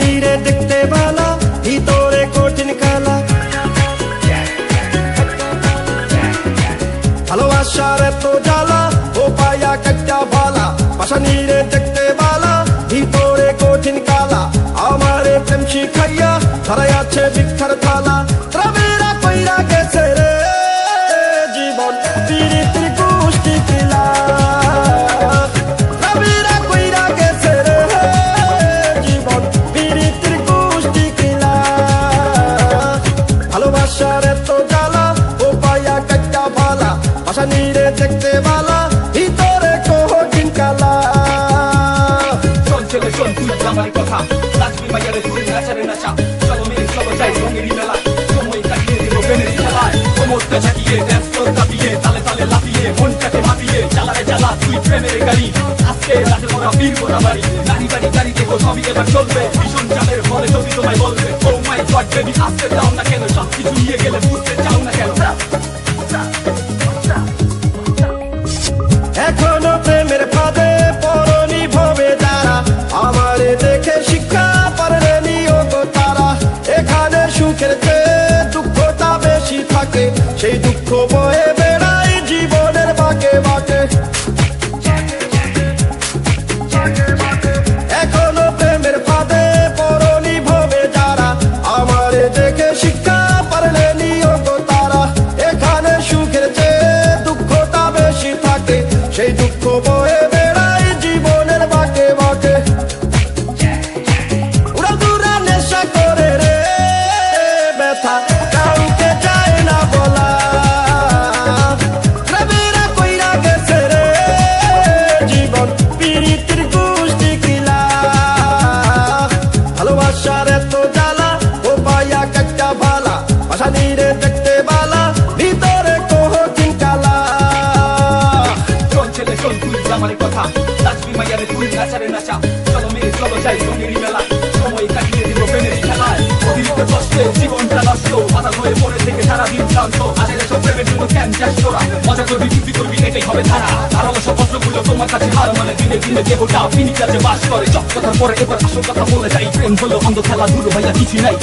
পাঠানিরে দেখতে বালা, ভিতরে কঠিন কালা ভালোবাসার এত জ্বালা, ও পায়া কাটটা বালা। পাশানিরে দেখতে বালা, ভিতরে কঠিন কালা। আমারে প্রেম শিখাইয়া ধরাই আছে কোমরটা ঝাঁকিয়ে ড্যান্স তোর কাঁপিয়ে, তালে তালে লাফিয়ে, মনটাকে মাপিয়ে চালারে চালা তুই প্রেমের গাড়ি। আজকে রাতে মোরা বীর মোরা বাড়ি। গাড়ি বাড়ি, গাড়ি দেখো, সবই এবার চলবে। ভীষণ চাপের ফলে সবই তোমায় বলবে, ও মাই গড বেবি আজকে চাও না কেন সব এত জ্বালা, ও পাইয়া কাটটা ভালা পাশানিরে দেখতে বালা, ভিতরে কঠিন কালা শোন ছেলে শোন তুই আমার কথা। লাজমি মাইয়ারে তুই নাচারে নাচা চলো মেরে, চলো যাই রঙেরই মেলা। সময় কাটিয়ে দিব জীবনটা নষ্ট। মাথা ধরে পড়ে থেকে সারাদিন ক্লান্ত। আজের এসব জন্য কেন চাস তোরা। মজা করবি চুক্তি করবি, এটাই হবে ধারা। ভালোবাসা পত্রগুলো তোমার কাছে হার মানে দিনে দিনে দেহটা ফিনি কাজে বাস করে চক কথার পরে এবার আসল কথা বলে যাই। প্রেম হলো অন্ধ খেলা দূর ভাইয়া কিছু নাই।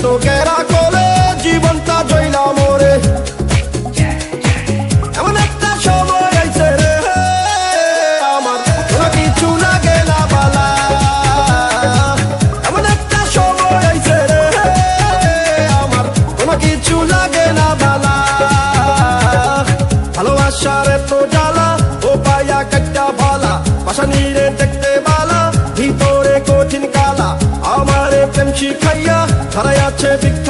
গেরা গলে জীবনটা জৈলা মরে এমন একটা সময় আইছে রে। আমার কোনো কিছু না বালা। এমন একটা সময় আইছে রে। আমার কোনো কিছু না বালা। ভালোবাসার তো জ্বালা, ও পাইয়া কাটটা ভালা পাশানিরে দেখতে বালা, ভিতরে কঠিন কালা। আমারে প্রেম শিখাইয়া ধরাই